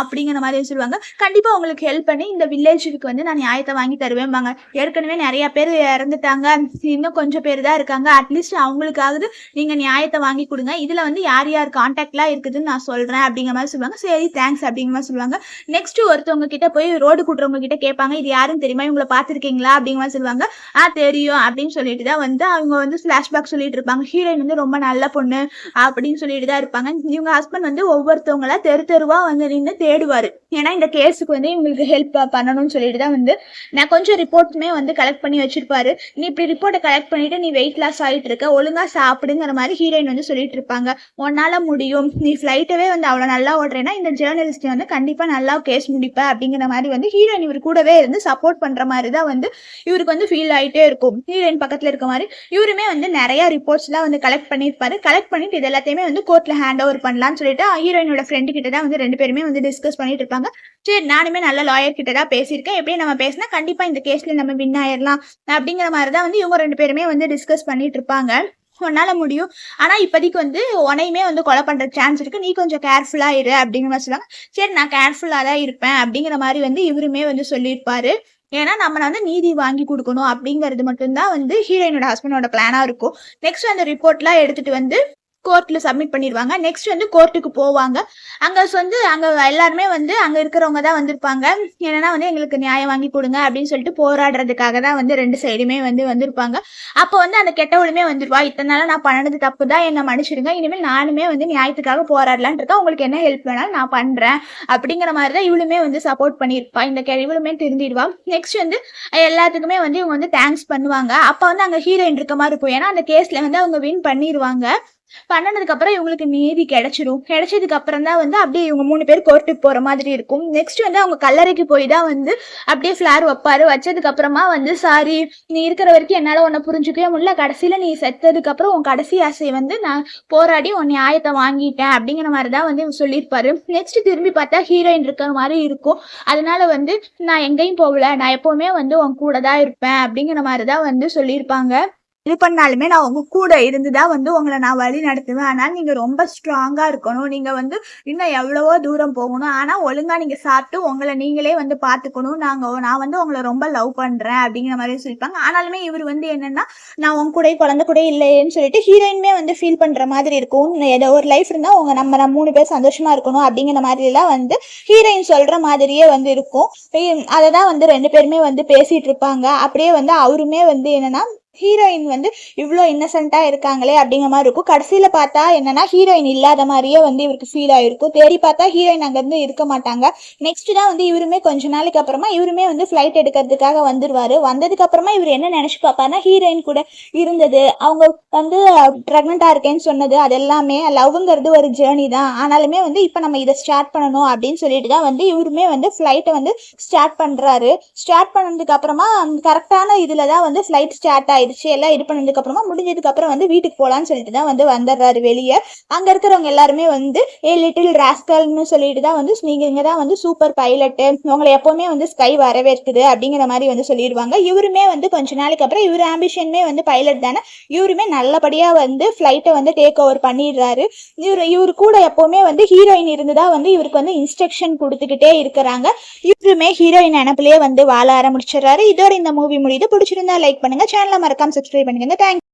அப்படிங்கிற மாதிரி சொல்லுவாங்க. கண்டிப்பாக உங்களுக்கு ஹெல்ப் பண்ணி இந்த வில்லேஜுக்கு வந்து நான் நியாயத்தை வாங்கி தருவேன்பாங்க ஏற்கனவே நிறைய பேர் இறந்துட்டாங்க. இன்னும் கொஞ்சம் பேர் தான் இருக்காங்க. அட்லீஸ்ட் அவங்களுக்காவது நீங்கள் நியாயத்தை வாங்கி கொடுங்க. இதில் வந்து யார் யார் காண்டாக்ட்லாம் இருக்குதுன்னு நான் சொல்கிறேன் அப்படிங்கிற மாதிரி சொல்லுவாங்க. சரி தேங்க்ஸ் அப்படிங்கிற மாதிரி சொல்லுவாங்க. நெக்ஸ்ட் ஒருத்தவங்க கிட்ட போய் ரோடு கூட்டுறவங்க கிட்ட கேட்பாங்க. இது யாருன்னு தெரியுமா? இவங்கள பார்த்துருக்கீங்களா? அப்படிங்கிற சொல்லுவாங்க. ஆ தெரியும். அப்படின்னு சொல்லிட்டு தான் வந்து அவங்க வந்து ஃப்ளாஷ்பேக் சொல்லிட்டு இருப்பாங்க. ஹீரோயின் வந்து ரொம்ப நல்ல பொண்ணு. அப்படின்னு சொல்லிட்டு தான் இருப்பாங்க. இவங்க ஹஸ்பண்ட் வந்து ஒவ்வொருத்தவங்கள தெரு தெருவா வந்து நின்று தேடுவாரு. ஏன்னா இந்த கேஸுக்கு வந்து இவங்களுக்கு ஹெல்ப் பண்ணணும்னு சொல்லிட்டு தான் வந்து நான் கொஞ்சம் ரிப்போர்ட்டுமே வந்து கலெக்ட் பண்ணி வச்சிருப்பாரு. நீ இப்படி ரிப்போர்ட்டை கலெக்ட் பண்ணிட்டு நீ வெயிட் லாஸ் ஆகிட்டு இருக்க. ஒழுங்கா சாப்பிடுங்கிற மாதிரி ஹீரோயின் வந்து சொல்லிட்டு இருப்பாங்க. உன்னால முடியும். நீ ஃப்ளைட்டவே வந்து அவ்வளோ நல்லா ஓடுறேன்னா இந்த ஜேர்னலிஸ்ட் வந்து கண்டிப்பா நல்லா கேஸ் முடிப்ப அப்படிங்கிற மாதிரி வந்து ஹீரோயின் இவர் கூடவே இருந்து சப்போர்ட் பண்ற மாதிரி தான் வந்து இவருக்கு வந்து ஃபீல் ஆயிட்டே இருக்கும். ஹீரோயின் பக்கத்துல இருக்க மாதிரி இவருமே வந்து நிறைய ரிப்போர்ட்ஸ்லாம் வந்து கலெக்ட் பண்ணியிருப்பாரு. கலெக்ட் பண்ணிட்டு இது எல்லாத்தையுமே வந்து கோர்ட்ல ஹேண்ட் ஓவர் பண்ணலாம்னு சொல்லிட்டு ஹீரோயினோட ஃப்ரெண்டு கிட்ட தான் வந்து ரெண்டு பேருமே வந்து டிஸ்கஸ் பண்ணிட்டு இருப்பாங்க. சரி நானுமே நல்ல லாயர் கிட்ட தான் பேசியிருக்கேன். எப்படியும் நம்ம பேசினா கண்டிப்பா இந்த கேஸ்ல நம்ம வின் ஆயிடலாம் அப்படிங்கிற மாதிரி தான் வந்து இவங்க ரெண்டு பேருமே வந்து டிஸ்கஸ் பண்ணிட்டு இருப்பாங்க. உன்னால முடியும். ஆனா இப்போதைக்கு வந்து உனையுமே வந்து கொலை பண்ற சான்ஸ் இருக்கு. நீ கொஞ்சம் கேர்ஃபுல்லா இரு அப்படிங்கிற மாதிரி சொல்லுவாங்க. சரி நான் கேர்ஃபுல்லா தான் இருப்பேன் அப்படிங்கிற மாதிரி வந்து இவருமே வந்து சொல்லியிருப்பாரு. ஏன்னா நம்ம வந்து நீதி வாங்கி கொடுக்கணும் அப்படிங்கிறது மட்டும்தான் வந்து ஹீரோயினோட ஹஸ்பண்டோட பிளானா இருக்கும். நெக்ஸ்ட் அந்த ரிப்போர்ட்லாம் எடுத்துட்டு வந்து கோர்ட்டில் சப்மிட் பண்ணிடுவாங்க நெக்ஸ்ட் வந்து கோர்ட்டுக்கு போவாங்க. அங்கே வந்து அங்கே எல்லாருமே வந்து அங்கே இருக்கிறவங்க தான் வந்திருப்பாங்க. என்னன்னா வந்து எங்களுக்கு நியாயம் வாங்கி கொடுங்க அப்படின்னு சொல்லிட்டு போராடுறதுக்காக தான் வந்து ரெண்டு சைடுமே வந்து வந்திருப்பாங்க. அப்போ வந்து அந்த கெட்டவளுமே வந்துருவா. இத்தனை நாள் நான் பண்ணது தப்பு தான். என்னை மன்னிச்சிருங்க இனிமேல் நானுமே வந்து நியாயத்துக்காக போராடலான் இருக்கேன். உங்களுக்கு என்ன ஹெல்ப் வேணாலும் நான் பண்ணுறேன் அப்படிங்கிற மாதிரி தான் இவளுமே வந்து சப்போர்ட் பண்ணியிருப்பா. இந்த கே இவளுமே திருந்திடுவா. நெக்ஸ்ட் வந்து எல்லாத்துக்குமே வந்து இவங்க வந்து தேங்க்ஸ் பண்ணுவாங்க. அப்போ வந்து அங்கே ஹீரோயின் இருக்க மாதிரி இருக்கும் ஏன்னா அந்த கேஸில் வந்து அவங்க வின் பண்ணிடுவாங்க பண்ணுனதுக்கு அப்புறம் இவங்களுக்கு நீதி கிடைச்சிரும். கிடைச்சதுக்கு அப்புறம் தான் வந்து அப்படியே இவங்க மூணு பேர் கோர்ட்டுக்கு போற மாதிரி இருக்கும். நெக்ஸ்ட் வந்து அவங்க கல்லறைக்கு போய் தான் வந்து அப்படியே ஃபிளார் வைப்பாரு. வச்சதுக்கு அப்புறமா வந்து சாரி நீ இருக்கிற வரைக்கும் என்னால உன்னை புரிஞ்சுக்கவே முடியல. கடைசியில நீ செத்ததுக்கு அப்புறம் உன் கடைசி ஆசை வந்து நான் போராடி உன் நியாயத்தை வாங்கிட்டேன். அப்படிங்கிற மாதிரி தான் வந்து இவங்க சொல்லியிருப்பாரு. நெக்ஸ்ட் திரும்பி பார்த்தா ஹீரோயின் இருக்கிற மாதிரி இருக்கும். அதனால வந்து நான் எங்கேயும் போகல. நான் எப்பவுமே வந்து உன் கூட தான் இருப்பேன். அப்படிங்கிற மாதிரி தான் வந்து சொல்லியிருப்பாங்க. இது பண்ணாலுமே நான் உங்க கூட இருந்து தான் வந்து உங்களை நான் வழி நடத்துவேன். ஆனால் நீங்க ரொம்ப ஸ்ட்ராங்கா இருக்கணும். நீங்க வந்து இன்னும் எவ்வளவோ தூரம் போகணும். ஆனா ஒழுங்கா நீங்க சாப்பிட்டு உங்களை நீங்களே வந்து பாத்துக்கணும் நாங்க நான் வந்து உங்களை ரொம்ப லவ் பண்றேன் அப்படிங்கிற மாதிரி சொல்லிப்பாங்க. ஆனாலுமே இவர் வந்து என்னன்னா நான் உங்க கூட குழந்தை கூட இல்லையேன்னு சொல்லிட்டு ஹீரோயினுமே வந்து ஃபீல் பண்ற மாதிரி இருக்கும். ஏதோ ஒரு லைஃப் இருந்தா உங்க நம்ம நம்ம மூணு பேர் சந்தோஷமா இருக்கணும் அப்படிங்கிற மாதிரி எல்லாம் வந்து ஹீரோயின் சொல்ற மாதிரியே வந்து இருக்கும். அதை தான் வந்து ரெண்டு பேருமே வந்து பேசிட்டு இருப்பாங்க. அப்படியே வந்து அவருமே வந்து என்னன்னா ஹீரோயின் வந்து இவ்வளோ இன்னசென்ட்டாக இருக்காங்களே அப்படிங்கிற மாதிரி இருக்கும். கடைசியில் பார்த்தா என்னன்னா ஹீரோயின் இல்லாத மாதிரியே வந்து இவருக்கு ஃபீல் ஆகிருக்கும் தேடி பார்த்தா ஹீரோயின் அங்கேருந்து இருக்க மாட்டாங்க. நெக்ஸ்ட் தான் வந்து இவருமே கொஞ்ச நாளைக்கு அப்புறமா இவருமே வந்து ஃப்ளைட் எடுக்கிறதுக்காக வந்துடுவார் வந்ததுக்கப்புறமா இவர் என்ன நினச்சி பார்ப்பாருன்னா ஹீரோயின் கூட இருந்தது. அவங்க வந்து ப்ரெக்னெண்ட்டாக இருக்கேன்னு சொன்னது. அது எல்லாமே லவ்ங்கிறது ஒரு ஜேர்னி தான். ஆனாலுமே வந்து இப்போ நம்ம இதை ஸ்டார்ட் பண்ணணும் அப்படின்னு சொல்லிட்டு தான் வந்து இவருமே வந்து ஃப்ளைட்டை வந்து ஸ்டார்ட் பண்ணுறாரு ஸ்டார்ட் பண்ணதுக்கு அப்புறமா கரெக்டான இதில் தான் வந்து ஃப்ளைட் ஸ்டார்ட் ஆயிடுச்சு எல்லாம் இது பண்ணதுக்கு அப்புறமா முடிஞ்சதுக்கு அப்புறம் வந்து வீட்டுக்கு போகலான்னு சொல்லிட்டு தான் வந்து வந்துடுறாரு வெளியே. அங்கே இருக்கிறவங்க எல்லாருமே வந்து ஏ லிட்டில் ராஸ்கல்னு சொல்லிட்டு தான் வந்து நீங்க தான் வந்து சூப்பர் பைலட்டு உங்களை எப்போவுமே வந்து ஸ்கை வரவேற்குது அப்படிங்கிற மாதிரி வந்து சொல்லிடுவாங்க. இவருமே வந்து கொஞ்ச நாளைக்கு அப்புறம் இவர் ஆம்பிஷனுமே வந்து பைலட் தானே இவருமே நல்லபடியாக வந்து ஃப்ளைட்டை வந்து டேக் ஓவர் பண்ணிடுறாரு. இவர் இவர் கூட எப்போவுமே வந்து ஹீரோயின் இருந்து தான் வந்து இவருக்கு வந்து இன்ஸ்ட்ரக்ஷன் கொடுத்துக்கிட்டே இருக்கிறாங்க. இவருமே ஹீரோயின் நினப்பிலேயே வந்து வாழ ஆரம்பிச்சிடுறாரு. இதோட இந்த மூவி முடியுது. பிடிச்சிருந்தா லைக் பண்ணுங்க. சேனலை மறக்காம சப்ஸ்கிரைப் பண்ணிக்கோங்க. தேங்க்ஸ்